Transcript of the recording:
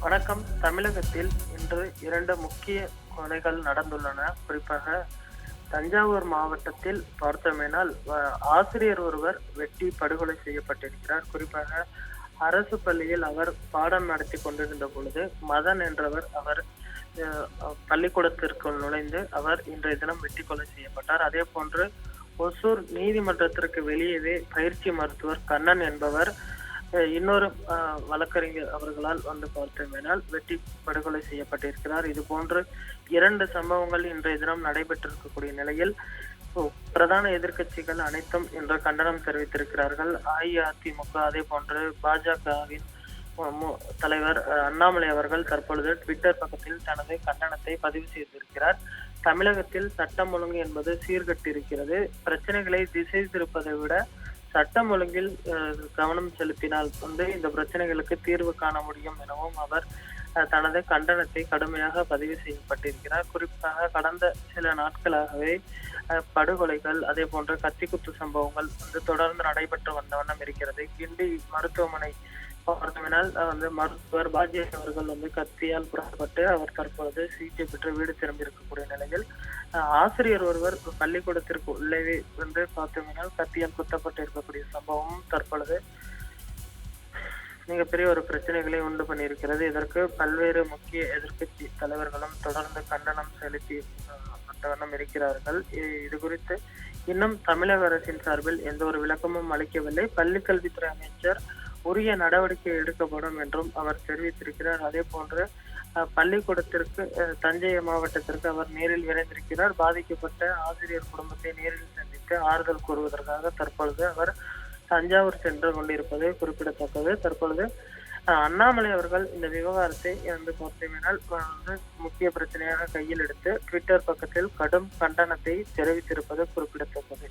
வணக்கம். தமிழகத்தில் இன்று இரண்டு முக்கிய கொலைகள் நடந்துள்ளன. குறிப்பாக தஞ்சாவூர் மாவட்டத்தில் பார்த்தோமேனால் வ- ஆசிரியர் ஒருவர் வெட்டி படுகொலை செய்யப்பட்டிருக்கிறார். குறிப்பாக அரசு பள்ளியில் அவர் பாடம் நடத்தி கொண்டிருந்த பொழுது மதன் என்றவர் அவர் பள்ளிக்கூடத்திற்குள் நுழைந்து அவர் இன்றைய தினம் வெட்டி கொலை செய்யப்பட்டார். அதே போன்று ஒசூர் நீதிமன்றத்திற்கு வெளியவே பயிற்சி மருத்துவர் கண்ணன் என்பவர் இன்னொரு வழக்கறிஞர் அவர்களால் வந்து பார்த்தோமேனால் வெட்டி படுகொலை செய்யப்பட்டிருக்கிறார். இது போன்று இரண்டு சம்பவங்கள் இன்றைய தினம் நடைபெற்றிருக்கக்கூடிய நிலையில் பிரதான எதிர்க்கட்சிகள் அனைத்தும் இன்று கண்டனம் தெரிவித்திருக்கிறார்கள். அஇஅதிமுக அதே போன்று பாஜகவின் தலைவர் அண்ணாமலை அவர்கள் தற்பொழுது ட்விட்டர் பக்கத்தில் தனது கண்டனத்தை பதிவு செய்திருக்கிறார். தமிழகத்தில் சட்டம் ஒழுங்கு என்பது சீர்கட்டிருக்கிறது பிரச்சனைகளை திசை திருப்பதை விட சட்டம் ஒழுங்கில் கவனம் செலுத்தினால் வந்து இந்த பிரச்சனைகளுக்கு தீர்வு காண முடியும் எனவும் அவர் தனது கண்டனத்தை கடுமையாக பதிவு செய்யப்பட்டிருக்கிறார். குறிப்பாக கடந்த சில நாட்களாகவே படுகொலைகள் அதே போன்ற கத்திக்குத்து சம்பவங்கள் வந்து தொடர்ந்து நடைபெற்று வந்த வண்ணம் இருக்கிறது. கிண்டி மருத்துவமனை பார்த்தோம்னால் வந்து மருத்துவர் பாஜேஷ் அவர்கள் வந்து கத்தியால் புறப்பட்டு அவர் தற்பொழுது சிகிச்சை பெற்று வீடு திரும்பி இருக்கக்கூடிய நிலையில் ஆசிரியர் ஒருவர் பள்ளிக்கூடத்திற்கு உள்ளே வந்து பார்த்தோம்னால் கத்தியால் குத்தப்பட்டு இருக்கக்கூடிய சம்பவம் தற்பொழுது மிகப்பெரிய ஒரு பிரச்சனைகளை உண்டு பண்ணியிருக்கிறது. இதற்கு பல்வேறு முக்கிய எதிர்க்கட்சி தலைவர்களும் தொடர்ந்து கண்டனம் செலுத்தி அஹ், இருக்கிறார்கள். இது குறித்து இன்னும் தமிழக அரசின் சார்பில் எந்த ஒரு விளக்கமும் அளிக்கவில்லை. பள்ளிக்கல்வித்துறை அமைச்சர் உரிய நடவடிக்கை எடுக்கப்படும் என்றும் அவர் தெரிவித்திருக்கிறார். அதே போன்று பள்ளிக்கூடத்திற்கு தஞ்சை மாவட்டத்திற்கு அவர் நேரில் விரைந்திருக்கிறார். பாதிக்கப்பட்ட ஆசிரியர் குடும்பத்தை நேரில் சந்தித்து ஆறுதல் கூறுவதற்காக தற்பொழுது அவர் தஞ்சாவூர் சென்று கொண்டிருப்பது குறிப்பிடத்தக்கது. தற்பொழுது அண்ணாமலை அவர்கள் இந்த விவகாரத்தை வந்து பார்த்தீங்கன்னால் வந்து முக்கிய பிரச்சனையாக கையில் எடுத்து ட்விட்டர் பக்கத்தில் கடும் கண்டனத்தை தெரிவித்திருப்பது குறிப்பிடத்தக்கது.